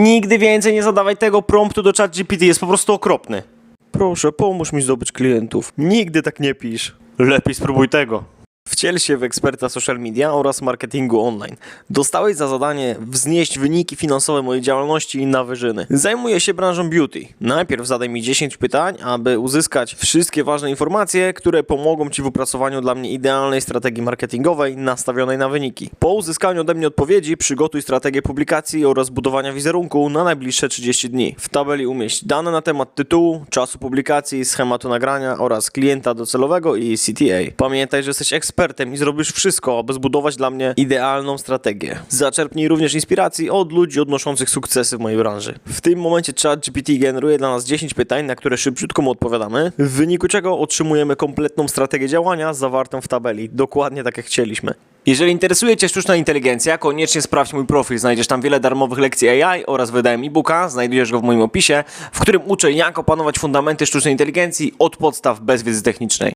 Nigdy więcej nie zadawaj tego promptu do ChatGPT, jest po prostu okropny. Proszę, pomóż mi zdobyć klientów. Nigdy tak nie pisz. Lepiej spróbuj tego. Wciel się w eksperta social media oraz marketingu online. Dostałeś za zadanie wznieść wyniki finansowe mojej działalności na wyżyny. Zajmuję się branżą beauty. Najpierw zadaj mi 10 pytań, aby uzyskać wszystkie ważne informacje, które pomogą Ci w opracowaniu dla mnie idealnej strategii marketingowej nastawionej na wyniki. Po uzyskaniu ode mnie odpowiedzi przygotuj strategię publikacji oraz budowania wizerunku na najbliższe 30 dni. W tabeli umieść dane na temat tytułu, czasu publikacji, schematu nagrania oraz klienta docelowego i CTA. Pamiętaj, że jesteś ekspertem i zrobisz wszystko, aby zbudować dla mnie idealną strategię. Zaczerpnij również inspiracji od ludzi odnoszących sukcesy w mojej branży. W tym momencie ChatGPT generuje dla nas 10 pytań, na które szybciutko mu odpowiadamy, w wyniku czego otrzymujemy kompletną strategię działania zawartą w tabeli, dokładnie tak jak chcieliśmy. Jeżeli interesuje Cię sztuczna inteligencja, koniecznie sprawdź mój profil. Znajdziesz tam wiele darmowych lekcji AI oraz wydałem e-booka, znajdujesz go w moim opisie, w którym uczę jak opanować fundamenty sztucznej inteligencji od podstaw bez wiedzy technicznej.